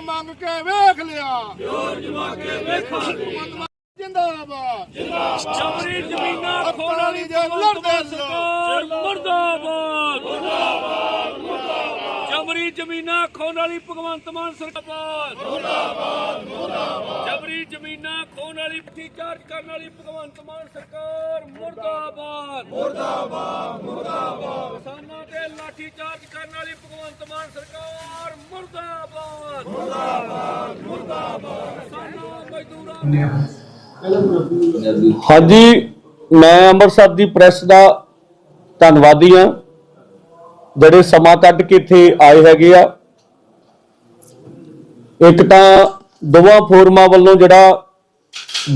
ਮੰਗ ਕੇ ਵੇਖ ਲਿਆ। ਜੋਰ ਜਮਾ ਕੇ ਵੇਖਾਂਗੇ ਜਿੰਦਾਬਾਦ। ਜਬਰੀ ਜ਼ਮੀਨਾਂ ਖੋਣ ਵਾਲੀ ਜੇ ਲੜਦੇ ਸਰਕਾਰ। ਮੁਰਦਾਬਾਦ। ਜਬਰੀ ਜ਼ਮੀਨਾਂ ਖੋਣ ਵਾਲੀ ਭਗਵੰਤ ਮਾਨ ਸਰਕਾਰ। ਮੁਰਦਾਬਾਦ ਮੁਰਦਾਬਾਦ। ਜਬਰੀ ਜ਼ਮੀਨਾਂ ਖੋਣ ਵਾਲੀ ਪੱਟੀ ਚਾਰਜ ਕਰਨ ਵਾਲੀ ਭਗਵੰਤ ਮਾਨ ਸਰਕਾਰ ਮੁਰਦਾਬਾਦ। ਮੁਰਦਾਬਾਦ ਮੁਰਦਾਬਾਦ। ਕਿਸਾਨਾਂ ਤੇ ਲਾਠੀ ਚਾਰਜ ਕਰਨ ਵਾਲੀ ਭਗਵੰਤ ਮਾਨ ਸਰਕਾਰ ਮੁਰਦਾਬਾਦ। ਮੁਰਦਾਬਾਦ ਮੁਰਦਾਬਾਦ। ਕਿਸਾਨਾਂ ਮਜ਼ਦੂਰਾਂ ਹਾਂਜੀ ਮੈਂ ਅੰਮ੍ਰਿਤਸਰ ਦੀ ਪ੍ਰੈਸ ਦਾ ਧੰਨਵਾਦੀ ਹਾਂ। ਜਿਹੜੇ ਸਮਾਂ ਕੱਢ ਕੇ ਇੱਥੇ ਆਏ ਹੈਗੇ ਆ। ਇੱਕ ਤਾਂ ਦੋਵਾਂ ਫੋਰਮਾਂ ਵੱਲੋਂ ਜਿਹੜਾ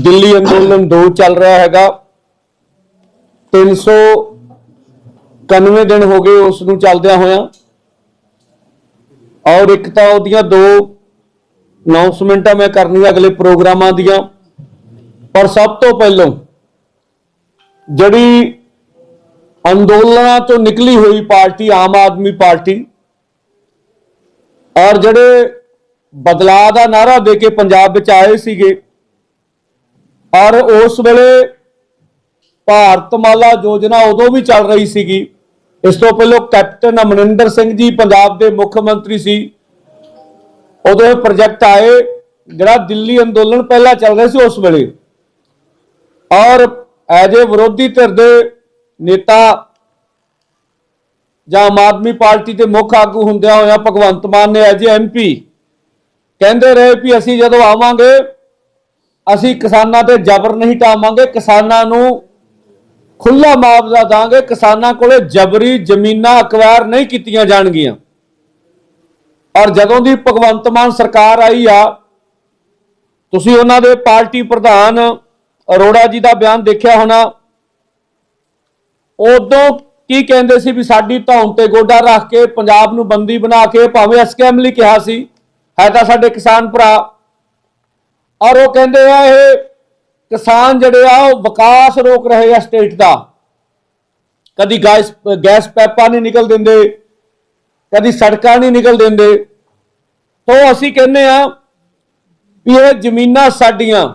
ਦਿੱਲੀ ਅੰਦੋਲਨ 2 ਚੱਲ ਰਿਹਾ ਹੈਗਾ। 391 ਦਿਨ ਹੋ ਗਏ ਉਸ ਨੂੰ ਚੱਲਦਿਆਂ ਹੋਇਆਂ। ਔਰ ਇੱਕ ਤਾਂ ਉਹਦੀਆਂ ਦੋ ਅਨਾਉਂਸਮੈਂਟਾਂ ਮੈਂ ਕਰਨੀਆਂ ਅਗਲੇ ਪ੍ਰੋਗਰਾਮਾਂ ਦੀਆਂ। ਪਰ ਸਭ ਤੋਂ ਪਹਿਲਾਂ ਜਿਹੜੀ ਅੰਦੋਲਨਾਂ ਤੋਂ ਨਿਕਲੀ ਹੋਈ ਪਾਰਟੀ, ਆਮ ਆਦਮੀ ਪਾਰਟੀ ਔਰ ਜਿਹੜੇ ਬਦਲਾਅ ਦਾ ਨਾਰਾ ਦੇ ਕੇ ਪੰਜਾਬ ਵਿੱਚ ਆਏ ਸੀਗੇ ਔਰ ਉਸ ਵੇਲੇ ਭਾਰਤਮਾਲਾ ਯੋਜਨਾ ਉਦੋਂ ਵੀ ਚੱਲ ਰਹੀ ਸੀਗੀ। ਇਸ ਤੋਂ ਪਹਿਲਾਂ ਕੈਪਟਨ ਅਮਰਿੰਦਰ ਸਿੰਘ ਜੀ ਪੰਜਾਬ ਦੇ ਮੁੱਖ ਮੰਤਰੀ ਸੀ। ਉਦੋਂ ਇਹ ਪ੍ਰੋਜੈਕਟ ਆਏ, ਜਿਹੜਾ ਦਿੱਲੀ ਅੰਦੋਲਨ ਪਹਿਲਾਂ ਚੱਲ ਰਿਹਾ ਸੀ ਉਸ ਵੇਲੇ। ਔਰ ਐਜ ਏ ਵਿਰੋਧੀ ਧਿਰ ਦੇ ਨੇਤਾ ਜਾਂ ਆਮ ਆਦਮੀ ਪਾਰਟੀ ਦੇ ਮੁੱਖ ਆਗੂ ਹੁੰਦਿਆਂ ਹੋਇਆ ਭਗਵੰਤ ਮਾਨ ਨੇ ਐਜ ਏ ਐਮਪੀ ਕਹਿੰਦੇ ਰਹੇ ਵੀ ਅਸੀਂ ਜਦੋਂ ਆਵਾਂਗੇ, ਅਸੀਂ ਕਿਸਾਨਾਂ ਤੇ ਜ਼ਬਰ ਨਹੀਂ ਟਾਵਾਂਗੇ, ਕਿਸਾਨਾਂ ਨੂੰ ਖੁੱਲਾ ਮੁਆਵਜ਼ਾ ਦਾਂਗੇ, ਕਿਸਾਨਾਂ ਕੋਲੇ ਜਬਰੀ ਜ਼ਮੀਨਾਂ ਅਕਵਾਇਰ ਨਹੀਂ ਕੀਤੀਆਂ ਜਾਣਗੀਆਂ। ਔਰ ਜਦੋਂ ਦੀ ਭਗਵੰਤ ਮਾਨ ਸਰਕਾਰ ਆਈ ਆ, ਤੁਸੀਂ ਉਹਨਾਂ ਦੇ ਪਾਰਟੀ ਪ੍ਰਧਾਨ ਅਰੋੜਾ ਜੀ ਦਾ ਬਿਆਨ ਦੇਖਿਆ ਹੋਣਾ ਉਦੋਂ ਕੀ ਕਹਿੰਦੇ ਸੀ ਵੀ ਸਾਡੀ ਧੌਣ ਤੇ ਗੋਡਾ ਰੱਖ ਕੇ ਪੰਜਾਬ ਨੂੰ ਬੰਦੀ ਬਣਾ ਕੇ ਭਾਵੇਂ ਅਸਕੈਮ ਲਈ ਕਿਹਾ ਸੀ, ਹੈ ਤਾਂ ਸਾਡੇ ਕਿਸਾਨ ਭਰਾ। ਔਰ ਉਹ ਕਹਿੰਦੇ ਆ ਇਹ ਕਿਸਾਨ ਜਿਹੜੇ ਆ, ਉਹ ਵਿਕਾਸ ਰੋਕ ਰਹੇ ਆ ਸਟੇਟ ਦਾ। ਕਦੀ ਗੈਸ ਗੈਸ ਪੈਪਾ ਨਹੀਂ ਨਿਕਲ ਦਿੰਦੇ, ਕਦੀ ਸੜਕਾਂ ਨਹੀਂ ਨਿਕਲ ਦਿੰਦੇ। ਤੋਂ ਅਸੀਂ ਕਹਿੰਦੇ ਆ ਵੀ ਇਹ ਜ਼ਮੀਨਾਂ ਸਾਡੀਆਂ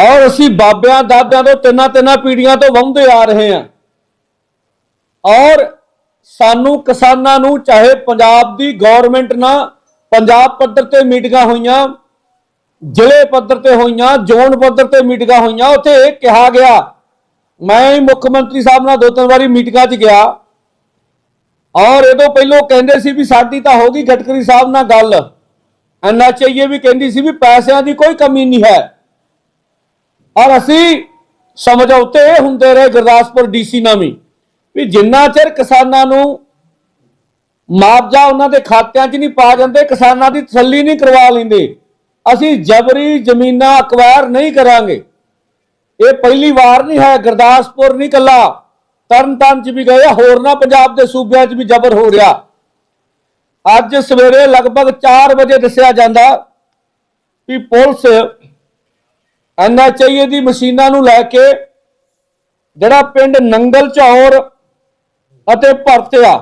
ਔਰ ਅਸੀਂ ਬਾਬਿਆਂ, ਦਾਦਿਆਂ ਤੋਂ ਤਿੰਨਾਂ ਤਿੰਨਾਂ ਪੀੜੀਆਂ ਤੋਂ ਵੰਦੇ ਆ ਰਹੇ ਹਾਂ। ਔਰ ਸਾਨੂੰ ਕਿਸਾਨਾਂ ਨੂੰ, ਚਾਹੇ ਪੰਜਾਬ ਦੀ ਗਵਰਨਮੈਂਟ ਨਾ, ਪੰਜਾਬ ਪੱਧਰ ਤੇ ਮੀਟਿੰਗਾਂ ਹੋਈਆਂ, ਜ਼ਿਲ੍ਹੇ ਪੱਧਰ ਤੇ ਹੋਈਆਂ, ਜ਼ੋਨ ਪੱਧਰ ਤੇ ਮੀਟਿੰਗਾਂ ਹੋਈਆਂ, ਉੱਥੇ ਇਹ ਕਿਹਾ ਗਿਆ। ਮੈਂ ਹੀ ਮੁੱਖ ਮੰਤਰੀ ਸਾਹਿਬ ਨਾਲ ਦੋ ਤਿੰਨ ਵਾਰੀ ਮੀਟਿੰਗਾਂ 'ਚ ਗਿਆ। ਔਰ ਇਹ ਤੋਂ ਪਹਿਲਾਂ ਕਹਿੰਦੇ ਸੀ ਵੀ ਸਾਡੀ ਤਾਂ ਹੋ ਗਈ ਗਟਕਰੀ ਸਾਹਿਬ ਨਾਲ ਗੱਲ। ਐਨਐਚਆਈਏ ਵੀ ਕਹਿੰਦੀ ਸੀ ਵੀ ਪੈਸਿਆਂ ਦੀ ਕੋਈ ਕਮੀ ਨਹੀਂ ਹੈ। ਔਰ ਅਸੀਂ ਸਮਝੌਤੇ ਇਹ ਹੁੰਦੇ ਰਹੇ ਗੁਰਦਾਸਪੁਰ ਡੀਸੀ ਨਾਲ ਵੀ ਵੀ ਜਿੰਨਾ ਚਿਰ ਕਿਸਾਨਾਂ ਨੂੰ ਮੁਆਵਜ਼ਾ ਉਹਨਾਂ ਦੇ ਖਾਤਿਆਂ 'ਚ ਨਹੀਂ ਪਾ ਜਾਂਦੇ ਕਿਸਾਨਾਂ ਦੀ ਤਸੱਲੀ ਨਹੀਂ ਕਰਵਾ ਲੈਂਦੇ ਅਸੀਂ ਜਬਰੀ ਜ਼ਮੀਨਾਂ ਅਕਵਾਇਰ ਨਹੀਂ ਕਰਾਂਗੇ। ਇਹ ਪਹਿਲੀ ਵਾਰ ਨਹੀਂ ਹੈ ਗੁਰਦਾਸਪੁਰ ਨਹੀਂ ਕੱਲਾ ਤਰਨਤਾਰਨ 'ਚ ਵੀ ਗਏ ਆ, ਹੋਰਨਾਂ ਪੰਜਾਬ ਦੇ ਸੂਬਿਆਂ 'ਚ ਵੀ ਜ਼ਬਰ ਹੋ ਰਿਹਾ। ਅੱਜ ਸਵੇਰੇ ਲਗਭਗ 4 ਵਜੇ ਦੱਸਿਆ ਜਾਂਦਾ ਵੀ ਪੁਲਿਸ ਐਨਐਚਆਈਏ ਦੀ ਮਸ਼ੀਨਾਂ ਨੂੰ ਲੈ ਕੇ ਜਿਹੜਾ ਪਿੰਡ ਨੰਗਲ ਚੌਰ ਅਤੇ ਭਰਤਿਆ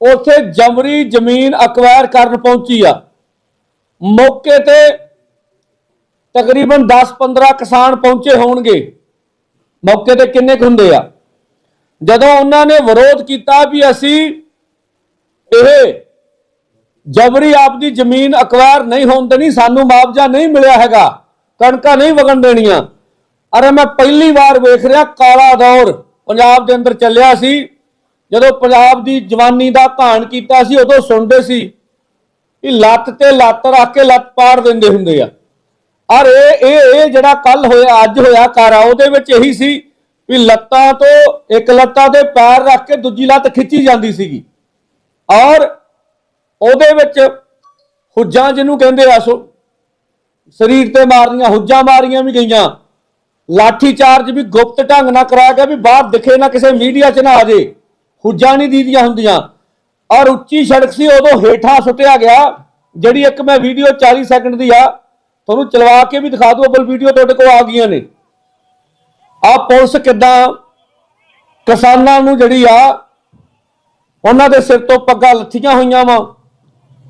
ਉਥੇ ਜਮਰੀ ਜ਼ਮੀਨ ਅਕਵਾਇਰ ਕਰਨ ਪਹੁੰਚੀ ਆ। ਮੌਕੇ ਤੇ ਤਕਰੀਬਨ 10-15 ਕਿਸਾਨ ਪਹੁੰਚੇ ਹੋਣਗੇ। ਮੌਕੇ ਤੇ ਕਿੰਨੇ ਕੁ ਹੁੰਦੇ ਆ? ਜਦੋਂ ਉਹਨਾਂ ਨੇ ਵਿਰੋਧ ਕੀਤਾ ਵੀ ਅਸੀਂ ਇਹ ਜਬਰੀ ਆਪਦੀ ਜ਼ਮੀਨ ਅਕਵਾਇਰ ਨਹੀਂ ਹੋਣ ਦੇਣੀ, ਸਾਨੂੰ ਮੁਆਵਜ਼ਾ ਨਹੀਂ ਮਿਲਿਆ ਹੈਗਾ। ਕਣਕਾਂ ਨਹੀਂ ਵਗਣ ਦੇਣੀਆਂ। ਅਰੇ ਮੈਂ ਪਹਿਲੀ ਵਾਰ ਵੇਖ ਰਿਹਾ ਕਾਲਾ ਦੌਰ। ਪੰਜਾਬ ਦੇ ਅੰਦਰ ਚੱਲਿਆ ਸੀ। ਜਦੋਂ ਪੰਜਾਬ ਦੀ ਜਵਾਨੀ ਦਾ ਘਾਣ ਕੀਤਾ ਸੀ, ਉਦੋਂ ਸੁਣਦੇ ਸੀ ਕਿ ਲੱਤ ਤੇ ਲੱਤ ਰੱਖ ਕੇ ਲੱਤ ਪਾੜ ਦਿੰਦੇ ਹੁੰਦੇ ਆ। ਔਰ ਇਹ ਇਹ ਇਹ ਜਿਹੜਾ ਕੱਲ ਹੋਇਆ, ਅੱਜ ਹੋਇਆ ਕਾਰਾ, ਉਹਦੇ ਵਿੱਚ ਇਹੀ ਸੀ ਵੀ ਲੱਤਾਂ ਤੋਂ ਇੱਕ ਲੱਤਾਂ ਤੇ ਪੈਰ ਰੱਖ ਕੇ ਦੂਜੀ ਲੱਤ ਖਿੱਚੀ ਜਾਂਦੀ ਸੀਗੀ। ਔਰ ਉਹਦੇ ਵਿੱਚ ਹੁੱਜਾਂ ਜਿਹਨੂੰ ਕਹਿੰਦੇ ਆ, ਸੋ ਸਰੀਰ ਤੇ ਮਾਰਨੀਆਂ, ਹੁੱਜਾਂ ਮਾਰੀਆਂ ਵੀ ਗਈਆਂ। ਲਾਠੀ ਚਾਰਜ ਵੀ ਗੁਪਤ ਢੰਗ ਨਾਲ ਕਰਾਇਆ ਗਿਆ ਵੀ ਬਾਹਰ ਦਿਖੇ ਨਾ ਕਿਸੇ ਮੀਡੀਆ 'ਚ ਨਾ ਆ ਜੇ। ਹੁੱਜਾਂ ਨਹੀਂ ਦੀਦੀਆਂ ਹੁੰਦੀਆਂ। ਔਰ ਉੱਚੀ ਸੜਕ ਸੀ, ਉਦੋਂ ਹੇਠਾਂ ਸੁੱਟਿਆ ਗਿਆ, ਜਿਹੜੀ ਇੱਕ ਮੈਂ ਵੀਡੀਓ 40 ਸੈਕਿੰਡ ਦੀ ਆ, ਤੁਹਾਨੂੰ ਚਲਵਾ ਕੇ ਵੀ ਦਿਖਾ ਦੂ ਅਬਲ ਵੀਡੀਓ ਤੁਹਾਡੇ ਕੋਲ ਆ ਗਈਆਂ ਨੇ। ਆ ਪੁਲਿਸ ਕਿੱਦਾਂ ਕਿਸਾਨਾਂ ਨੂੰ ਜਿਹੜੀ ਆ, ਉਹਨਾਂ ਦੇ ਸਿਰ ਤੋਂ ਪੱਗਾਂ ਲੱਥੀਆਂ ਹੋਈਆਂ ਵਾ।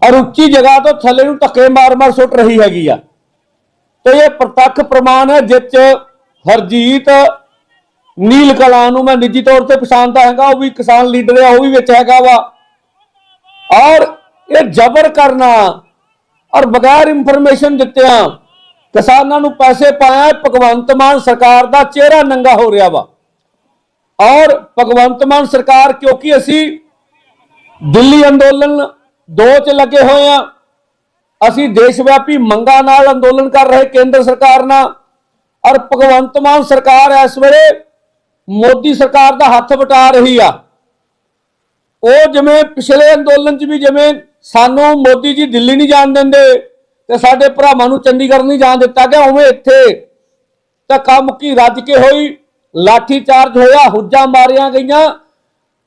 ਔਰ ਉੱਚੀ ਜਗ੍ਹਾ ਤੋਂ ਥੱਲੇ ਨੂੰ ਧੱਕੇ ਮਾਰ-ਮਾਰ ਸੁੱਟ ਰਹੀ ਹੈਗੀ ਆ। ਤੇ ਇਹ ਪ੍ਰਤੱਖ ਪ੍ਰਮਾਣ ਹੈ ਜਿੱਚ ਹਰਜੀਤ ਨੀਲ ਕਲਾ ਨੂੰ ਮੈਂ ਨਿੱਜੀ ਤੌਰ ਤੇ ਪਛਾਣਦਾ ਹੈਗਾ, ਉਹ ਵੀ ਕਿਸਾਨ ਲੀਡਰ ਹੈ ਉਹ ਵੀ ਵਿੱਚ ਹੈਗਾ ਵਾ। ਔਰ ਇਹ ਜ਼ਬਰ ਕਰਨਾ ਔਰ ਬਗੈਰ ਇਨਫੋਰਮੇਸ਼ਨ ਦਿੱਤਿਆਂ ਕਿਸਾਨਾਂ ਨੂੰ ਪੈਸੇ ਪਾਇਆ, ਭਗਵੰਤ ਮਾਨ ਸਰਕਾਰ ਦਾ ਚਿਹਰਾ ਨੰਗਾ ਹੋ ਰਿਹਾ ਵਾ। ਔਰ ਭਗਵੰਤ ਮਾਨ ਸਰਕਾਰ, ਕਿਉਂਕਿ ਅਸੀਂ ਦਿੱਲੀ ਅੰਦੋਲਨ ਦੋ ਚ ਲੱਗੇ ਹੋਏ ਆ ਅਸੀਂ ਦੇਸ਼ ਵਿਆਪੀ ਮੰਗਾਂ ਨਾਲ ਅੰਦੋਲਨ ਕਰ ਰਹੇ ਕੇਂਦਰ ਸਰਕਾਰ ਨਾਲ ਔਰ ਭਗਵੰਤ ਮਾਨ ਸਰਕਾਰ ਇਸ ਵੇਲੇ ਮੋਦੀ ਸਰਕਾਰ ਦਾ ਹੱਥ ਵਟਾ ਰਹੀ ਆ। ਉਹ ਜਿਵੇਂ ਪਿਛਲੇ ਅੰਦੋਲਨ 'ਚ ਵੀ ਜਿਵੇਂ ਸਾਨੂੰ ਮੋਦੀ ਜੀ ਦਿੱਲੀ ਨਹੀਂ ਜਾਣ ਦਿੰਦੇ ਤੇ ਸਾਡੇ ਭਰਾਵਾਂ ਨੂੰ ਚੰਡੀਗੜ੍ਹ ਨਹੀਂ ਜਾਣ ਦਿੱਤਾ ਗਿਆ, ਉਵੇਂ ਇੱਥੇ ਧੱਕਾ ਮੁੱਕੀ ਰੱਜ ਕੇ ਹੋਈ, ਲਾਠੀ ਚਾਰਜ ਹੋਇਆ, ਹੁੱਜਾਂ ਮਾਰੀਆਂ ਗਈਆਂ,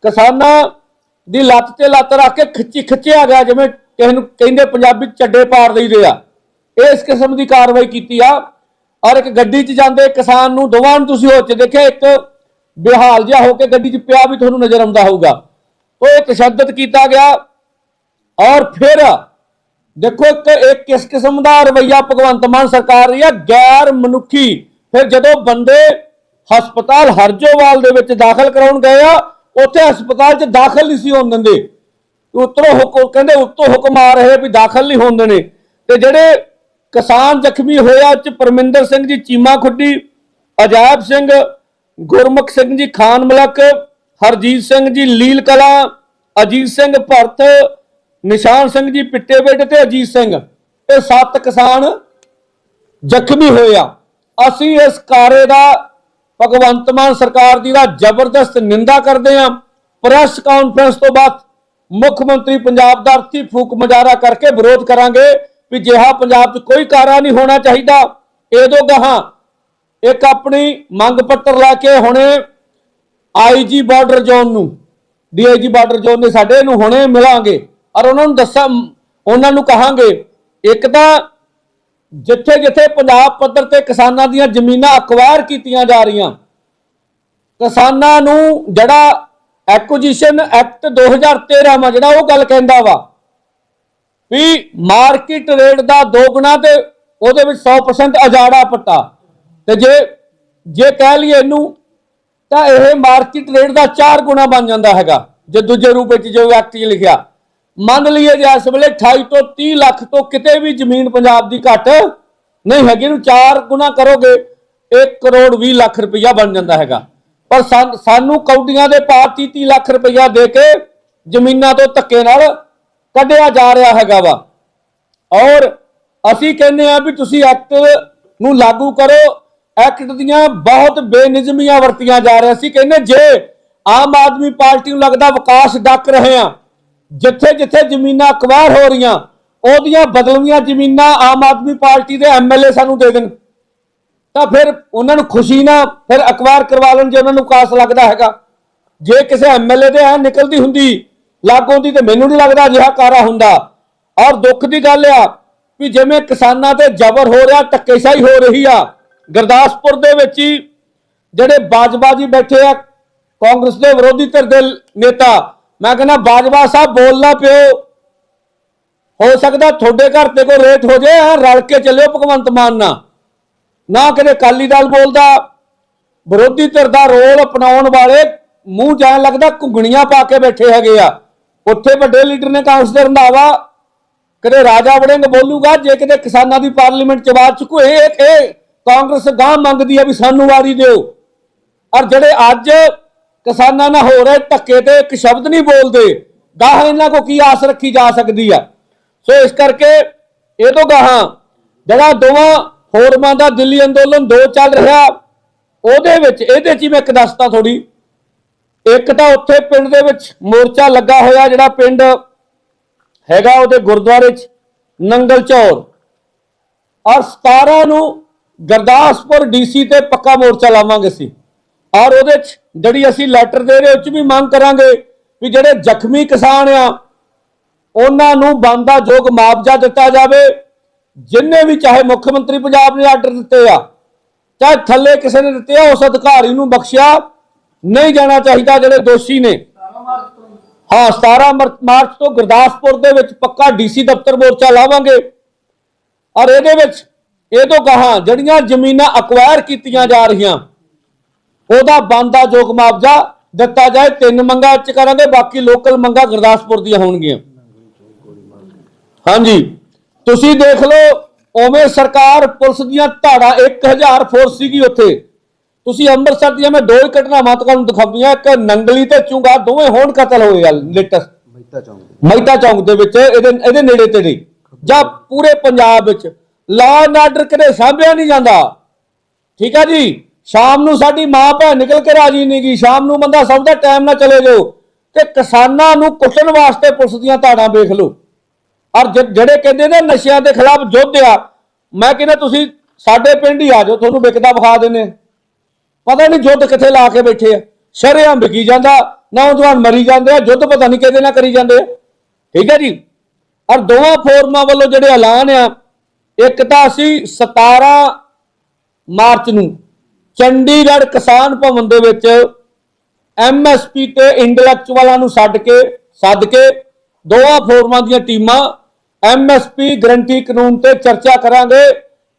ਕਿਸਾਨਾਂ ਦੀ ਲੱਤ ਤੇ ਲੱਤ ਰੱਖ ਕੇ ਖਿੱਚੀ ਖਿੱਚਿਆ ਗਿਆ, ਜਿਵੇਂ ਕਿਸੇ ਨੂੰ ਕਹਿੰਦੇ ਪੰਜਾਬੀ 'ਚ ਚੱਡੇ ਪਾੜ ਦਈਦੇ ਆ। ਇਸ ਕਿਸਮ ਦੀ ਕਾਰਵਾਈ ਕੀਤੀ ਆ। ਔਰ ਇੱਕ ਗੱਡੀ 'ਚ ਜਾਂਦੇ ਕਿਸਾਨ ਨੂੰ, ਦੋਵਾਂ ਨੂੰ ਤੁਸੀਂ ਹੋ ਦੇਖਿਆ, ਇੱਕ ਬਿਹਾਲ ਜਿਹਾ ਹੋ ਕੇ ਗੱਡੀ 'ਚ ਪਿਆ ਵੀ ਤੁਹਾਨੂੰ ਨਜ਼ਰ ਆਉਂਦਾ ਹੋਊਗਾ। ਉਹ ਤਸ਼ੱਦਦ ਕੀਤਾ ਗਿਆ ਔਰ ਫਿਰ ਦੇਖੋ ਇੱਕ ਇੱਕ ਕਿਸ ਕਿਸਮ ਦਾ ਰਵਈਆ ਭਗਵੰਤ ਮਾਨ ਸਰਕਾਰ ਰਹੀ ਆ, ਗੈਰ ਮਨੁੱਖੀ। ਫਿਰ ਜਦੋਂ ਬੰਦੇ ਹਸਪਤਾਲ ਹਰਜੋਵਾਲ ਦੇ ਵਿੱਚ ਦਾਖਲ ਕਰਾਉਣ ਗਏ ਆ, ਉੱਥੇ ਹਸਪਤਾਲ 'ਚ ਦਾਖਲ ਨਹੀਂ ਸੀ ਹੋਣ ਦਿੰਦੇ। ਉੱਤਰੋਂ ਹੁਕਮ, ਕਹਿੰਦੇ ਉੱਤੋਂ ਹੁਕਮ ਆ ਰਹੇ ਵੀ ਦਾਖਲ ਨਹੀਂ ਹੋਣ ਦੇਣੇ। ਤੇ ਜਿਹੜੇ ਕਿਸਾਨ ਜ਼ਖਮੀ ਹੋਇਆ ਚ ਪਰਮਿੰਦਰ ਸਿੰਘ ਜੀ ਚੀਮਾ ਖੁੱਡੀ, ਅਜਾਇਬ ਸਿੰਘ, ਗੁਰਮੁਖ ਸਿੰਘ ਜੀ ਖਾਨ ਮਲਕ, ਹਰਜੀਤ ਸਿੰਘ ਜੀ ਲੀਲ ਕਲਾ, ਅਜੀਤ ਸਿੰਘ ਭਰਤ, ਨਿਸ਼ਾਨ ਸਿੰਘ ਜੀ ਪਿੱਟੇ ਬੇਟ ਤੇ ਅਜੀਤ ਸਿੰਘ। ਇਹ ਸੱਤ ਕਿਸਾਨ ਜ਼ਖਮੀ ਹੋਏ ਆ। ਅਸੀਂ ਇਸ ਕਾਰੇ ਦਾ ਭਗਵੰਤ ਮਾਨ ਸਰਕਾਰ ਦੀ ਦਾ ਜ਼ਬਰਦਸਤ ਨਿੰਦਾ ਕਰਦੇ ਹਾਂ ਪ੍ਰੈਸ ਕਾਨਫਰੰਸ ਤੋਂ ਬਾਅਦ ਮੁੱਖ ਮੰਤਰੀ ਪੰਜਾਬ ਦਾ ਅਰਥੀ ਫੂਕ ਮੁਜ਼ਾਹਰਾ ਕਰਕੇ ਵਿਰੋਧ ਕਰਾਂਗੇ ਵੀ ਜਿਹਾ ਪੰਜਾਬ 'ਚ ਕੋਈ ਕਾਰਾ ਨਹੀਂ ਹੋਣਾ ਚਾਹੀਦਾ। ਇਹਦੋਂ ਗਾਹਾਂ। ਇੱਕ ਆਪਣੀ ਮੰਗ ਪੱਤਰ ਲੈ ਕੇ ਹੁਣੇ ਆਈਜੀ ਬਾਰਡਰ ਜ਼ੋਨ ਨੂੰ, ਡੀਆਈਜੀ ਬਾਰਡਰ ਜ਼ੋਨ ਨੇ ਸਾਡੇ ਨੂੰ ਹੁਣੇ ਮਿਲਾਂਗੇ ਔਰ ਉਹਨਾਂ ਨੂੰ ਦੱਸਾਂ, ਉਹਨਾਂ ਨੂੰ ਕਹਾਂਗੇ, ਇੱਕ ਤਾਂ ਜਿੱਥੇ ਜਿੱਥੇ ਪੰਜਾਬ ਪੱਧਰ ਤੇ ਕਿਸਾਨਾਂ ਦੀਆਂ ਜ਼ਮੀਨਾਂ ਅਕਵਾਇਰ ਕੀਤੀਆਂ ਜਾ ਰਹੀਆਂ, ਕਿਸਾਨਾਂ ਨੂੰ ਜਿਹੜਾ ਐਕੁਜੀਸ਼ਨ ਐਕਟ 2013 ਮਾ ਜਿਹੜਾ ਉਹ ਗੱਲ ਕਹਿੰਦਾ ਵਾ ਵੀ ਮਾਰਕੀਟ ਰੇਟ ਦਾ ਦੋਗਣਾ ਤੇ ਉਹਦੇ ਵਿੱਚ 100% ਅਜਾੜਾ ਪੱਟਾ। ਤੇ ਜੇ ਜੇ ਕਹਿ ਲਈਏ ਇਹਨੂੰ, ਤਾਂ ਇਹ ਮਾਰਕੀਟ ਰੇਟ ਦਾ 4 ਗੁਣਾ ਬਣ ਜਾਂਦਾ ਹੈਗਾ, ਜੇ ਦੂਜੇ ਰੂਪ ਵਿੱਚ ਜੋ ਐਕਟ 'ਚ ਲਿਖਿਆ। ਮੰਨ ਲਈਏ ਜੇ ਇਸ ਵੇਲੇ 28 ਤੋਂ 30 ਲੱਖ ਤੋਂ ਕਿਤੇ ਵੀ ਜ਼ਮੀਨ ਪੰਜਾਬ ਦੀ ਘੱਟ ਨਹੀਂ ਹੈਗੀ ਨੂੰ 4 ਗੁਣਾ ਕਰੋਗੇ 1 ਕਰੋੜ 20 ਲੱਖ ਰੁਪਈਆ ਬਣ ਜਾਂਦਾ ਹੈਗਾ। ਪਰ ਸਾਨ- ਸਾਨੂੰ ਕੌਡੀਆਂ ਦੇ ਭਾਅ 30 ਲੱਖ ਰੁਪਈਆ ਦੇ ਕੇ ਜ਼ਮੀਨਾਂ ਤੋਂ ਧੱਕੇ ਨਾਲ ਕੱਢਿਆ ਜਾ ਰਿਹਾ ਹੈਗਾ ਵਾ। ਔਰ ਅਸੀਂ ਕਹਿੰਦੇ ਆ ਵੀ ਤੁਸੀਂ ਐਕਟ ਨੂੰ ਲਾਗੂ ਕਰੋ। ਐਕਟ ਦੀਆਂ ਬਹੁਤ ਬੇਨਿਯਮੀਆਂ ਵਰਤੀਆਂ ਜਾ ਰਹੀਆਂ ਸੀ। ਕਹਿੰਦੇ ਜੇ ਆਮ ਆਦਮੀ ਪਾਰਟੀ ਨੂੰ ਲੱਗਦਾ ਵਿਕਾਸ ਡੱਕ ਰਹੇ ਆ ਜਿੱਥੇ ਜਿੱਥੇ ਜ਼ਮੀਨਾਂ ਅਕਵਾਇਰ ਹੋ ਰਹੀਆਂ, ਉਹਦੀਆਂ ਬਦਲਵੀਆਂ ਜ਼ਮੀਨਾਂ ਆਮ ਆਦਮੀ ਪਾਰਟੀ ਦੇ ਐਮਐਲਏ ਸਾਨੂੰ ਦੇ ਦੇਣ। ਤਾਂ ਫਿਰ ਉਹਨਾਂ ਨੂੰ ਖੁਸ਼ੀ ਨਾ ਫਿਰ ਅਖਬਾਰ ਕਰਵਾ ਲੈਣ ਜੇ ਉਹਨਾਂ ਨੂੰ ਕਾਸ ਲੱਗਦਾ ਹੈਗਾ। ਜੇ ਕਿਸੇ ਐਮਐਲਏ ਦੇ ਐ ਨਿਕਲਦੀ ਹੁੰਦੀ, ਲਾਗੋਂ ਦੀ ਤੇ ਮੈਨੂੰ ਨਹੀਂ ਲੱਗਦਾ ਅਜਿਹਾ ਕਾਰਾ ਹੁੰਦਾ। ਔਰ ਦੁੱਖ ਦੀ ਗੱਲ ਆ ਵੀ ਜਿਵੇਂ ਕਿਸਾਨਾਂ ਤੇ ਜ਼ਬਰ ਹੋ ਰਿਹਾ, ਧੱਕੇਸ਼ਾਹੀ ਹੋ ਰਹੀ ਆ, ਗੁਰਦਾਸਪੁਰ ਦੇ ਵਿੱਚ ਹੀ ਜਿਹੜੇ ਬਾਜਵਾ ਜੀ ਬੈਠੇ ਆ, ਕਾਂਗਰਸ ਦੇ ਵਿਰੋਧੀ ਧਿਰ ਦੇ ਨੇਤਾ, ਮੈਂ ਕਹਿੰਦਾ ਬਾਜਵਾ ਸਾਹਿਬ ਬੋਲਣਾ ਪਿਓ। ਹੋ ਸਕਦਾ ਤੁਹਾਡੇ ਘਰ ਤੇ ਕੋਈ ਰੇਟ ਹੋ ਜਾਏ ਰਲ ਕੇ ਚੱਲਿਓ ਭਗਵੰਤ ਮਾਨ ਨਾਲ। ਨਾ ਕਦੇ ਅਕਾਲੀ ਦਲ ਬੋਲਦਾ, ਵਿਰੋਧੀ ਧਿਰ ਦਾ ਰੋਲ ਅਪਣਾਉਣ ਵਾਲੇ ਮੂੰਹ ਜਾਣ ਲੱਗਦਾ ਘੁੰਗਣੀਆਂ ਪਾ ਕੇ ਬੈਠੇ ਹੈਗੇ ਆ। ਉੱਥੇ ਵੱਡੇ ਲੀਡਰ ਨੇ ਕਾਂਗਰਸ ਦੇ ਰੰਧਾਵਾ ਕਦੇ ਰਾਜਾ ਵੜਿੰਗ ਬੋਲੂਗਾ, ਜੇ ਕਿਤੇ ਕਿਸਾਨਾਂ ਦੀ ਪਾਰਲੀਮੈਂਟ ਚ ਆਵਾਜ਼ ਚੁੱਕੋ, ਇਹ ਇਹ ਕਾਂਗਰਸ ਗਾਂ ਮੰਗਦੀ ਆ ਵੀ ਸਾਨੂੰ ਵਾਰੀ ਦਿਓ। ਔਰ ਜਿਹੜੇ ਅੱਜ ਕਿਸਾਨਾਂ ਨਾਲ ਹੋ ਰਹੇ ਧੱਕੇ ਤੇ ਇੱਕ ਸ਼ਬਦ ਨਹੀਂ ਬੋਲਦੇ, ਗਾਹ ਇਹਨਾਂ ਕੋ ਕੀ ਆਸ ਰੱਖੀ ਜਾ ਸਕਦੀ ਆ? ਸੋ ਇਸ ਕਰਕੇ ਇਹ ਤੋਂ ਗਾਹਾਂ, ਜਿਹੜਾ ਦੋਵਾਂ ਫੋਰਮਾਂ ਦਾ ਦਿੱਲੀ ਅੰਦੋਲਨ ਦੋ ਚੱਲ ਰਿਹਾ। ਉਹਦੇ ਵਿੱਚ, ਇਹਦੇ ਚ ਹੀ ਮੈਂ ਇੱਕ ਦੱਸਤਾ ਥੋੜੀ ਇੱਕ ਤਾਂ ਉੱਥੇ ਪਿੰਡ ਦੇ ਵਿੱਚ ਮੋਰਚਾ ਲੱਗਾ ਹੋਇਆ ਜਿਹੜਾ ਪਿੰਡ ਹੈਗਾ ਉਹਦੇ ਗੁਰਦੁਆਰੇ 'ਚ, ਨੰਗਲ ਚੌਰ। ਔਰ 17 ਨੂੰ ਗੁਰਦਾਸਪੁਰ ਡੀਸੀ ਤੇ ਪੱਕਾ ਮੋਰਚਾ ਲਾਵਾਂਗੇ ਸੀ ਔਰ ਉਹਦੇ 'ਚ ਜਿਹੜੀ ਅਸੀਂ ਲੈਟਰ ਦੇ ਰਹੇ, ਉਹ 'ਚ ਵੀ ਮੰਗ ਕਰਾਂਗੇ ਵੀ ਜਿਹੜੇ ਜ਼ਖਮੀ ਕਿਸਾਨ ਆ, ਉਹਨਾਂ ਨੂੰ ਬੰਦਾ ਯੋਗ ਮੁਆਵਜ਼ਾ ਦਿੱਤਾ ਜਾਵੇ। ਜਿੰਨੇ ਵੀ ਚਾਹੇ ਮੁੱਖ ਮੰਤਰੀ ਪੰਜਾਬ ਨੇ ਆਰਡਰ ਦਿੱਤੇ ਆ, ਚਾਹੇ ਥੱਲੇ ਕਿਸੇ ਨੇ ਦਿੱਤੇ ਆ, ਉਸ ਅਧਿਕਾਰੀ ਨੂੰ ਬਖਸ਼ਿਆ ਨਹੀਂ ਜਾਣਾ ਚਾਹੀਦਾ ਜਿਹੜੇ ਦੋਸ਼ੀ ਨੇ। ਹਾਂ 17 ਮਾਰਚ ਤੋਂ ਗੁਰਦਾਸਪੁਰ ਦੇ ਵਿੱਚ ਪੱਕਾ ਡੀਸੀ ਦਫ਼ਤਰ ਮੋਰਚਾ ਲਾਵਾਂਗੇ। ਔਰ ਇਹਦੇ ਵਿੱਚ ਇਹ ਤੋਂ ਕਹਾ, ਜਿਹੜੀਆਂ ਜ਼ਮੀਨਾਂ ਅਕਵਾਇਰ ਕੀਤੀਆਂ ਜਾ ਰਹੀਆਂ, ਉਹਦਾ ਬੰਦਾ ਜੋਗ ਮੁਆਵਜ਼ਾ ਦਿੱਤਾ ਜਾਏ, ਤਿੰਨ ਮੰਗਾਂ ਚ ਕਰਾਂਗੇ, ਬਾਕੀ ਲੋਕਲ ਮੰਗਾਂ ਗੁਰਦਾਸਪੁਰ ਦੀਆਂ ਹੋਣਗੀਆਂ। ਹਾਂਜੀ। ਤੁਸੀਂ ਦੇਖ ਲਓ ਉਵੇਂ ਸਰਕਾਰ ਪੁਲਿਸ ਦੀਆਂ ਧਾੜਾ 1000 ਫੋਰਸ ਸੀਗੀ ਉੱਥੇ। ਤੁਸੀਂ ਅੰਮ੍ਰਿਤਸਰ ਦੀਆਂ ਮੈਂ ਦੋ ਹੀ ਘਟਨਾਵਾਂ ਤੁਹਾਨੂੰ ਦਿਖਾਉਂਦੀਆਂ ਇੱਕ ਨੰਗਲੀ ਤੇ ਚੁੰਗਾ ਦੋਵੇਂ ਹੋਣ ਕਤਲ ਹੋਏ ਆ ਲੇਟੈਸਟ ਮਹਿਤਾ ਚੌਂਕ ਮਹਿਤਾ ਚੌਂਕ ਦੇ ਵਿੱਚ ਇਹਦੇ ਇਹਦੇ ਨੇੜੇ ਤੇੜੇ ਜਾਂ ਪੂਰੇ ਪੰਜਾਬ ਵਿੱਚ। ਲਾਅ ਐਂਡ ਆਰਡਰ ਕਿਤੇ ਸਾਂਭਿਆ ਨਹੀਂ ਜਾਂਦਾ। ਠੀਕ ਆ ਜੀ? ਸ਼ਾਮ ਨੂੰ ਸਾਡੀ ਮਾਂ ਭੈਣ ਨਿਕਲ ਕੇ ਰਾਜੀ ਨਹੀਂ ਗਈ। ਸ਼ਾਮ ਨੂੰ ਬੰਦਾ ਸਭ ਦਾ ਟਾਈਮ ਨਾਲ ਚਲੇ ਜਾਓ। ਤੇ ਕਿਸਾਨਾਂ ਨੂੰ ਕੁੱਟਣ ਵਾਸਤੇ ਪੁਲਿਸ ਦੀਆਂ ਧਾੜਾਂ ਵੇਖ ਲਓ। ਔਰ ਜਿਹੜੇ ਕਹਿੰਦੇ ਨੇ ਨਸ਼ਿਆਂ ਦੇ ਖਿਲਾਫ ਯੁੱਧ ਆ, ਮੈਂ ਕਹਿੰਦਾ ਤੁਸੀਂ ਸਾਡੇ ਪਿੰਡ ਹੀ ਆ ਜਾਓ, ਤੁਹਾਨੂੰ ਵਿਕਦਾ ਵਿਖਾ ਦਿੰਨੇ ਪਤਾ ਨਹੀਂ ਯੁੱਧ ਕਿੱਥੇ ਲਾ ਕੇ ਬੈਠੇ ਆ। ਸ਼ਰੇਆਮ ਵਿਕੀ ਜਾਂਦਾ, ਨੌਜਵਾਨ ਮਰੀ ਜਾਂਦੇ ਆ, ਯੁੱਧ ਪਤਾ ਨਹੀਂ ਕਿਹਦੇ ਨਾਲ ਕਰੀ ਜਾਂਦੇ ਆ। ਠੀਕ ਹੈ ਜੀ? ਔਰ ਦੋਵਾਂ ਫੋਰਮਾਂ ਵੱਲੋਂ ਜਿਹੜੇ ਐਲਾਨ ਆ, ਇੱਕ ਤਾਂ ਅਸੀਂ 17 ਮਾਰਚ ਨੂੰ ਚੰਡੀਗੜ੍ਹ ਕਿਸਾਨ ਭਵਨ ਦੇ ਵਿੱਚ ਐਮਐਸਪੀ ਤੇ ਇੰਟੈਲੈਕਚੁਅਲਾਂ ਨੂੰ ਛੱਡ ਕੇ, ਸੱਦ ਕੇ ਦੋਵਾਂ ਫੋਰਮਾਂ ਦੀਆਂ ਟੀਮਾਂ ਐਮਐਸਪੀ ਗਰੰਟੀ ਕਾਨੂੰਨ ਤੇ ਚਰਚਾ ਕਰਾਂਗੇ।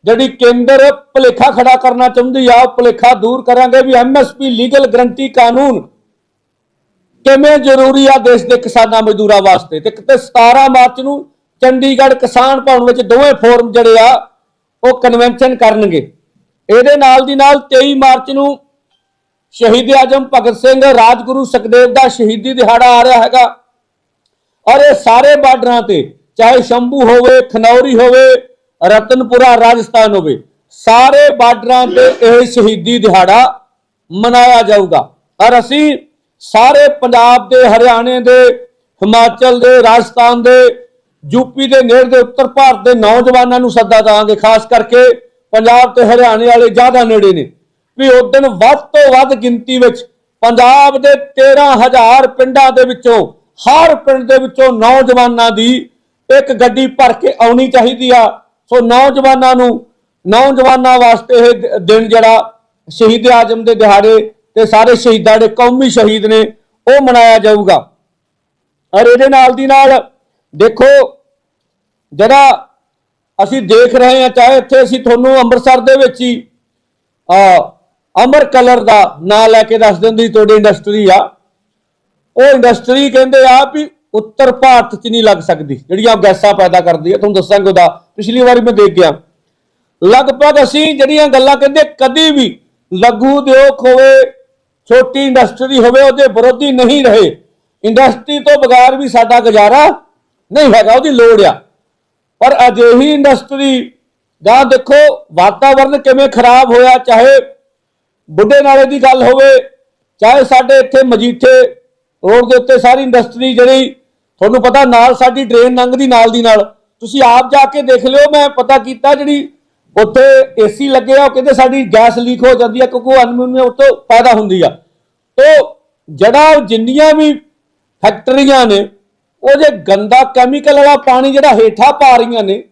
ਜਿਹੜੀ ਕੇਂਦਰ ਭੁਲੇਖਾ ਖੜਾ ਕਰਨਾ ਚਾਹੁੰਦੀ ਆ, ਉਹ ਭੁਲੇਖਾ ਦੂਰ ਕਰਾਂਗੇ ਵੀ ਐਮਐਸਪੀ ਲੀਗਲ ਗਰੰਟੀ ਕਾਨੂੰਨ ਕਿਵੇਂ ਜ਼ਰੂਰੀ ਆ ਦੇਸ਼ ਦੇ ਕਿਸਾਨਾਂ ਮਜ਼ਦੂਰਾਂ ਵਾਸਤੇ। ਤੇ ਕਿਤੇ 17 ਮਾਰਚ ਨੂੰ ਚੰਡੀਗੜ੍ਹ ਕਿਸਾਨ ਭਵਨ ਵਿੱਚ ਦੋਵੇਂ ਫੋਰਮ ਜਿਹੜੇ ਆ, ਉਹ ਕਨਵੈਨਸ਼ਨ ਕਰਨਗੇ। ਇਹਦੇ ਨਾਲ ਦੀ ਨਾਲ 23 ਮਾਰਚ ਨੂੰ ਸ਼ਹੀਦ ਆਜਮ ਭਗਤ ਸਿੰਘ, ਰਾਜਗੁਰੂ ਸੁਖਦੇਵ ਦਾ ਸ਼ਹੀਦੀ ਦਿਹਾੜਾ ਆ ਰਿਹਾ ਹੈਗਾ। ਔਰ ਇਹ ਸਾਰੇ ਬਾਰਡਰਾਂ ਤੇ ਚਾਹੇ ਸ਼ੰਭੂ ਹੋਵੇ, ਖਨੌਰੀ ਹੋਵੇ, ਰਤਨਪੁਰਾ, ਰਾਜਸਥਾਨ ਹੋਵੇ, ਸਾਰੇ ਬਾਰਡਰਾਂ ਤੇ ਇਹ ਸ਼ਹੀਦੀ ਦਿਹਾੜਾ ਮਨਾਇਆ ਜਾਊਗਾ। ਔਰ ਅਸੀਂ ਸਾਰੇ ਪੰਜਾਬ ਦੇ, ਹਰਿਆਣੇ ਦੇ, ਹਿਮਾਚਲ ਦੇ, ਰਾਜਸਥਾਨ ਦੇ ਯੂਪੀ ਦੇ ਨੇੜੇ ਦੇ, ਉੱਤਰ ਭਾਰਤ ਦੇ ਨੌਜਵਾਨਾਂ ਨੂੰ ਸੱਦਾ ਦਾਂਗੇ ਖਾਸ ਕਰਕੇ ਪੰਜਾਬ ਤੇ ਹਰਿਆਣੇ ਵਾਲੇ ਜ਼ਿਆਦਾ ਨੇੜੇ ਨੇ। ਵੀ ਉਦੋਂ ਵੱਧ ਤੋਂ ਵੱਧ ਗਿਣਤੀ ਵਿੱਚ ਪੰਜਾਬ ਦੇ 13000 ਪਿੰਡਾਂ ਦੇ ਵਿੱਚੋਂ, ਹਰ ਪਿੰਡ ਦੇ ਵਿੱਚੋਂ ਨੌਜਵਾਨਾਂ ਦੀ ਇੱਕ ਗੱਡੀ ਭਰ ਕੇ ਆਉਣੀ ਚਾਹੀਦੀ ਆ। ਸੋ ਨੌਜਵਾਨਾਂ ਨੂੰ, ਨੌਜਵਾਨਾਂ ਵਾਸਤੇ ਇਹ ਦਿਨ ਜਿਹੜਾ ਸ਼ਹੀਦ ਆਜਮ ਦੇ ਦਿਹਾੜੇ ਤੇ ਸਾਰੇ ਸ਼ਹੀਦਾਂ ਦੇ ਕੌਮੀ ਸ਼ਹੀਦ ਨੇ, ਉਹ ਮਨਾਇਆ ਜਾਊਗਾ। ਔਰ ਇਹਦੇ ਨਾਲ ਦੀ ਨਾਲ ਦੇਖੋ ਜਿਹੜਾ ਅਸੀਂ ਦੇਖ ਰਹੇ ਹਾਂ, ਚਾਹੇ ਇੱਥੇ ਅਸੀਂ ਤੁਹਾਨੂੰ ਅੰਮ੍ਰਿਤਸਰ ਦੇ ਵਿੱਚ ਹੀ ਆ ਅਮਰ ਕਲਰ ਦਾ ਨਾਂ ਲੈ ਕੇ ਦੱਸ ਦਿੰਦੀ ਤੁਹਾਡੀ ਇੰਡਸਟਰੀ ਆ। ਉਹ ਇੰਡਸਟਰੀ ਕਹਿੰਦੇ ਆ ਵੀ ਉੱਤਰ ਭਾਰਤ 'ਚ ਨਹੀਂ ਲੱਗ ਸਕਦੀ ਜਿਹੜੀਆਂ ਗੈਸਾਂ ਪੈਦਾ ਕਰਦੀ ਹੈ ਤੁਹਾਨੂੰ ਦੱਸਾਂਗੇ ਉਹਦਾ, ਪਿਛਲੀ ਵਾਰੀ ਮੈਂ ਦੇਖ ਗਿਆ। ਲਗਭਗ ਅਸੀਂ ਜਿਹੜੀਆਂ ਗੱਲਾਂ ਕਹਿੰਦੇ, ਕਦੀ ਵੀ ਲਘੂ ਉਦਯੋਗ ਹੋਵੇ, ਛੋਟੀ ਇੰਡਸਟਰੀ ਹੋਵੇ, ਉਹਦੇ ਵਿਰੋਧੀ ਨਹੀਂ ਰਹੇ। ਇੰਡਸਟਰੀ ਤੋਂ ਬਗੈਰ ਵੀ ਸਾਡਾ ਗੁਜ਼ਾਰਾ ਨਹੀਂ ਹੈਗਾ, ਉਹਦੀ ਲੋੜ ਆ। ਪਰ ਅਜਿਹੀ ਇੰਡਸਟਰੀ ਦਾ ਦੇਖੋ, ਵਾਤਾਵਰਨ ਕਿਵੇਂ ਖਰਾਬ ਹੋਇਆ, ਚਾਹੇ ਬੁੱਢੇ ਨਾਲੇ ਦੀ ਗੱਲ ਹੋਵੇ, ਚਾਹੇ ਸਾਡੇ ਇੱਥੇ ਮਜੀਠੇ ਰੋਡ ਦੇ ਉੱਤੇ ਸਾਰੀ ਇੰਡਸਟਰੀ ਜਿਹੜੀ ਤੁਹਾਨੂੰ ਪਤਾ ਨਾਲ ਸਾਡੀ ਡਰੇਨ ਲੰਘਦੀ ਨਾਲ ਦੀ ਨਾਲ। ਤੁਸੀਂ ਆਪ ਜਾ ਕੇ ਦੇਖ ਲਿਓ, ਮੈਂ ਪਤਾ ਕੀਤਾ ਜਿਹੜੀ ਉੱਥੇ ਏਸੀ ਲੱਗੇ ਆ, ਉਹ ਕਹਿੰਦੇ ਸਾਡੀ ਗੈਸ ਲੀਕ ਹੋ ਜਾਂਦੀ ਆ, ਕਿਉਂਕਿ ਉਹ ਅਨਮੋਨੀਆ ਉੱਤੋਂ ਪੈਦਾ ਹੁੰਦੀ ਆ। ਤੋ ਜਿਹੜਾ ਜਿੰਨੀਆਂ ਵੀ ਫੈਕਟਰੀਆਂ ਨੇ, ਉਹ ਜੇ ਗੰਦਾ ਕੈਮੀਕਲ ਵਾਲਾ ਪਾਣੀ ਜਿਹੜਾ ਹੇਠਾਂ ਪਾ ਰਹੀਆਂ ਨੇ,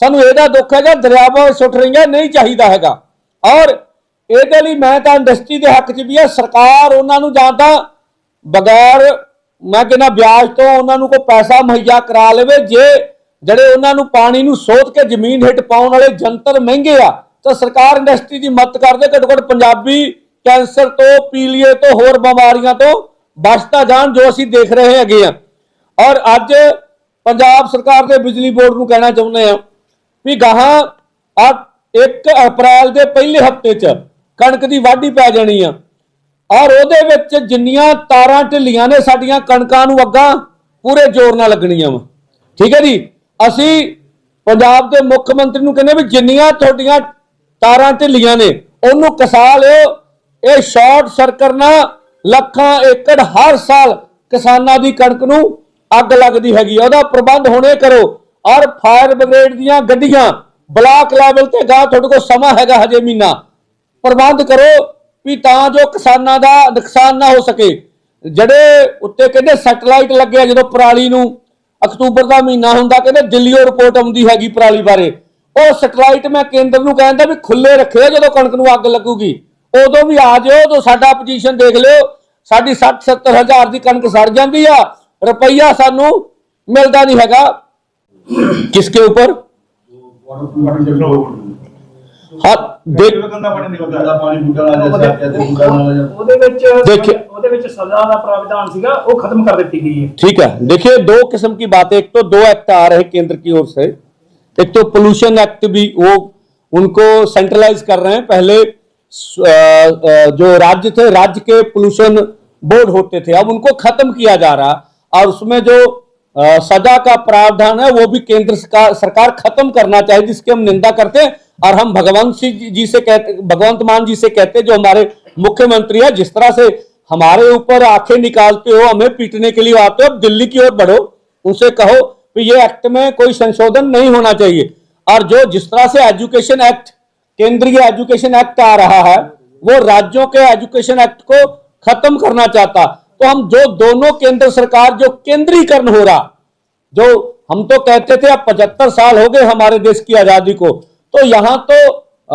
ਸਾਨੂੰ ਇਹਦਾ ਦੁੱਖ ਹੈਗਾ, ਦਰਿਆਵਾਂ ਸੁੱਟ ਰਹੀਆਂ, ਨਹੀਂ ਚਾਹੀਦਾ ਹੈਗਾ। ਔਰ ਇਹਦੇ ਲਈ ਮੈਂ ਤਾਂ ਇੰਡਸਟਰੀ ਦੇ ਹੱਕ 'ਚ ਵੀ ਆ, ਸਰਕਾਰ ਉਹਨਾਂ ਨੂੰ ਜਾਂ ਤਾਂ ਬਗੈਰ ਮੈਂ ਕਹਿੰਦਾ ਵਿਆਜ ਤੋਂ ਉਹਨਾਂ ਨੂੰ ਕੋਈ ਪੈਸਾ ਮੁਹੱਈਆ ਕਰਾ ਲਵੇ, ਜੇ ਜਿਹੜੇ ਉਹਨਾਂ ਨੂੰ ਪਾਣੀ ਨੂੰ ਸੋਧ ਕੇ ਜ਼ਮੀਨ ਹੇਠ ਪਾਉਣ ਵਾਲੇ ਜੰਤਰ ਮਹਿੰਗੇ ਆ, ਤਾਂ ਸਰਕਾਰ ਇੰਡਸਟਰੀ ਦੀ ਮਦਦ ਕਰਦੇ ਘੱਟੋ ਘੱਟ ਪੰਜਾਬੀ ਕੈਂਸਰ ਤੋਂ, ਪੀਲੀਏ ਤੋਂ, ਹੋਰ ਬਿਮਾਰੀਆਂ ਤੋਂ ਬਚਤਾ ਜਾਣ ਜੋ ਅਸੀਂ ਦੇਖ ਰਹੇ ਹੈਗੇ ਆ। ਔਰ ਅੱਜ ਪੰਜਾਬ ਸਰਕਾਰ ਦੇ ਬਿਜਲੀ ਬੋਰਡ ਨੂੰ ਕਹਿਣਾ ਚਾਹੁੰਦੇ ਆ ਵੀ ਗਾਹਾਂ ਆ 1 ਅਪ੍ਰੈਲ ਦੇ ਪਹਿਲੇ ਹਫ਼ਤੇ 'ਚ ਕਣਕ ਦੀ ਵਾਢੀ ਪੈ ਜਾਣੀ ਆ। ਔਰ ਉਹਦੇ ਵਿੱਚ ਜਿੰਨੀਆਂ ਤਾਰਾਂ ਢਿੱਲੀਆਂ ਨੇ ਸਾਡੀਆਂ ਕਣਕਾਂ ਨੂੰ ਅੱਗਾ ਪੂਰੇ ਜ਼ੋਰ ਨਾਲ ਲੱਗਣੀਆਂ ਵਾ। ਠੀਕ ਹੈ ਜੀ? ਅਸੀਂ ਪੰਜਾਬ ਦੇ ਮੁੱਖ ਮੰਤਰੀ ਨੂੰ ਕਹਿੰਦੇ ਵੀ ਜਿੰਨੀਆਂ ਤੁਹਾਡੀਆਂ ਤਾਰਾਂ ਢਿੱਲੀਆਂ ਨੇ, ਉਹਨੂੰ ਕਸਾ ਲਿਓ। ਇਹ ਸ਼ਾਰਟ ਸਰਕਟ ਨਾਲ ਲੱਖਾਂ ਏਕੜ ਹਰ ਸਾਲ ਕਿਸਾਨਾਂ ਦੀ ਕਣਕ ਨੂੰ ਅੱਗ ਲੱਗਦੀ ਹੈਗੀ ਆ। ਉਹਦਾ ਪ੍ਰਬੰਧ ਹੁਣੇ ਕਰੋ। ਔਰ ਫਾਇਰ ਬ੍ਰਿਗੇਡ ਦੀਆਂ ਗੱਡੀਆਂ ਬਲਾਕ ਲੈਵਲ ਤੇ ਗਾ ਤੁਹਾਡੇ ਕੋਲ ਸਮਾਂ ਹੈਗਾ ਹਜੇ ਮਹੀਨਾ। ਪ੍ਰਬੰਧ ਕਰੋ। ਵੀ ਤਾਂ ਜੋ ਕਿਸਾਨਾਂ ਦਾ ਨੁਕਸਾਨ ਨਾ ਹੋ ਸਕੇ। ਜਿਹੜੇ ਉੱਤੇ ਕਹਿੰਦੇ ਸੈਟਲਾਈਟ ਲੱਗਿਆ ਜਦੋਂ ਪਰਾਲੀ ਨੂੰ ਅਕਤੂਬਰ ਦਾ ਮਹੀਨਾ ਹੁੰਦਾ, ਕਹਿੰਦੇ ਦਿੱਲੀੋਂ ਰਿਪੋਰਟ ਆਉਂਦੀ ਹੈਗੀ ਪਰਾਲੀ ਬਾਰੇ। ਉਹ ਸੈਟਲਾਈਟ ਮੈਂ ਕੇਂਦਰ ਨੂੰ ਕਹਿੰਦਾ ਵੀ ਖੁੱਲੇ ਰੱਖਿਓ, ਜਦੋਂ ਕਣਕ ਨੂੰ ਅੱਗ ਲੱਗੂਗੀ। ਉਦੋਂ ਵੀ ਆ ਜਾਓ, ਉਦੋਂ ਸਾਡਾ ਪੋਜੀਸ਼ਨ ਦੇਖ ਲਿਓ। ਸਾਡੀ 60 70 ਹਜ਼ਾਰ ਦੀ ਕਣਕ ਸੜ ਜਾਂਦੀ ਆ। ਰੁਪਈਆ ਸਾਨੂੰ ਮਿਲਦਾ ਨਹੀਂ ਹੈਗਾ। ਕਿਸਕੇ ਉੱਪਰ? तो दो एक्ट आ रहे से। एक तो पोल्यूशन एक्ट भी वो उनको सेंट्रलाइज कर रहे हैं। पहले जो राज्य थे, राज्य के पोल्यूशन बोर्ड होते थे, अब उनको खत्म किया जा रहा। और उसमें जो सजा का प्रावधान है, वो भी केंद्र सरकार खत्म करना चाहिए जिसकी हम निंदा करते हैं, और हम भगवंत सिंह जी- जी से कहते, भगवंत मान जी से कहते जो हमारे मुख्यमंत्री है, जिस तरह से हमारे ऊपर आँखें निकालते हो, हमें पीटने के लिए आते हो, अब दिल्ली की ओर बढ़ो, उनसे कहो कि ये एक्ट में कोई संशोधन नहीं होना चाहिए। और जो जिस तरह से एजुकेशन एक्ट, केंद्रीय एजुकेशन एक्ट आ रहा है, वो राज्यों के एजुकेशन एक्ट को खत्म करना चाहता। तो हम जो दोनों केंद्र सरकार, जो केंद्रीकरण हो रहा, जो हम तो कहते थे अब पचहत्तर साल हो गए हमारे देश की आज़ादी को तो यहाँ तो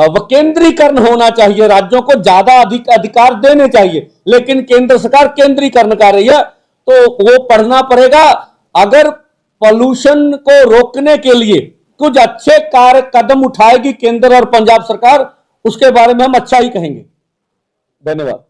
विकेंद्रीकरण होना चाहिए, राज्यों को ज़्यादा अधिक अधिकार देने चाहिए, लेकिन केंद्र सरकार केंद्रीकरण कर रही है तो वो पढ़ना पड़ेगा, अगर पॉल्यूशन को रोकने के लिए कुछ अच्छे कार्य कदम उठाएगी केंद्र और पंजाब सरकार, उसके बारे में हम अच्छा ही कहेंगे। धन्यवाद।